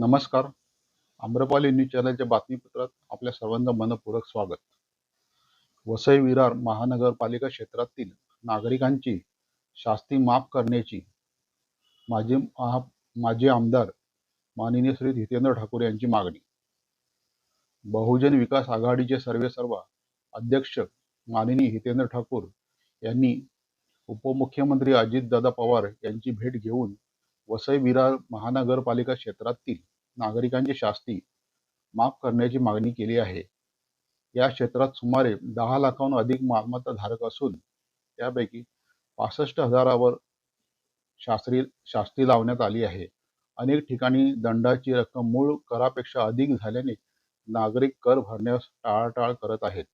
नमस्कार. आम्रपाली न्यूज चॅनलच्या बातमीपत्रात आपल्या सर्वांचं मनपूरक स्वागत. वसई विरार महानगरपालिका क्षेत्रातील नागरिकांची शास्ती माफ करण्याची माजी महा माजी आमदार माननीय श्री जितेंद्र ठाकूर यांची मागणी. बहुजन विकास आघाडीचे सर्वेसर्वा अध्यक्ष माननीय हितेंद्र ठाकूर यांनी उपमुख्यमंत्री अजितदादा पवार यांची भेट घेऊन वसई विरार महानगरपालिका क्षेत्रातील नागरिकांची शास्ती माफ करण्याची मागणी केली आहे. या क्षेत्रात सुमारे दहा लाखाहून अधिक मालमत्ता धारक असून त्यापैकी पासष्ट हजारावर शास्त्री शास्ती लावण्यात आली आहे. अनेक ठिकाणी दंडाची रक्कम मूळ करापेक्षा अधिक झाल्याने नागरिक कर भरण्यास टाळाटाळ करत आहेत.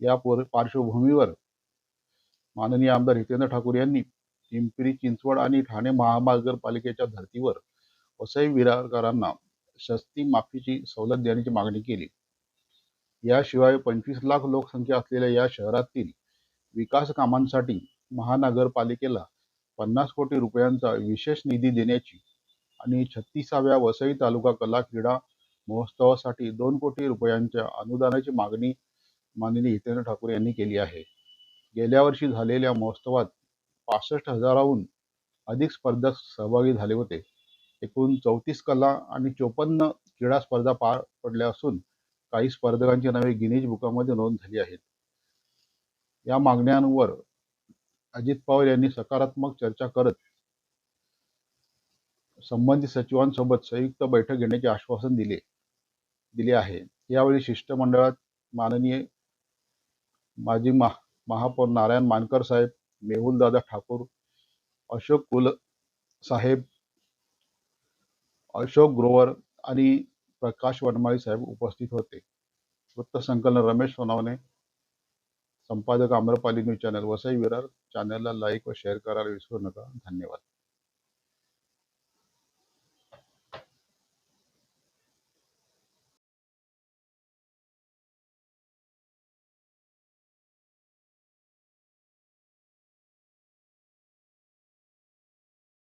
या पार्श्वभूमीवर माननीय आमदार हितेंद्र ठाकूर यांनी पिंपरी चिंचवड आणि ठाणे महानगरपालिकेच्या धर्तीवर वसई विरारकरांना शस्ती माफीची सवलत देण्याची मागणी केली. याशिवाय पंचवीस लाख लोकसंख्या असलेल्या या शहरातील विकास कामांसाठी महानगरपालिकेला पन्नास कोटी रुपयांचा विशेष निधी देण्याची आणि छत्तीसाव्या वसई तालुका कला क्रीडा महोत्सवासाठी दोन कोटी रुपयांच्या अनुदानाची मागणी माननीय हितेंद्र ठाकूर यांनी केली आहे. गेल्या वर्षी झालेल्या महोत्सवात पासष्ट हजाराहून अधिक स्पर्धक सहभागी झाले होते. एकूण चौतीस कला आणि चोपन्न क्रीडा स्पर्धा पार पडल्या असून काही स्पर्धकांची नावे गिनीज बुकामध्ये नोंद झाली आहेत. या मागण्यांवर अजित पवार यांनी सकारात्मक चर्चा करत संबंधित सचिवांसोबत संयुक्त बैठक घेण्याचे आश्वासन दिले दिले आहे. यावेळी शिष्टमंडळात माननीय माजी महा महापौर नारायण मानकर साहेब मेहुलदादा ठाकूर अशोक कुल साहेब अशोक ग्रोवर आणि प्रकाश वनमाळी साहेब उपस्थित होते. वृत्तसंकलन रमेश सोनावणे संपादक आम्रपाली न्यूज चॅनल वसई विरार चॅनलला लाईक व शेअर करायला विसरू नका. धन्यवाद.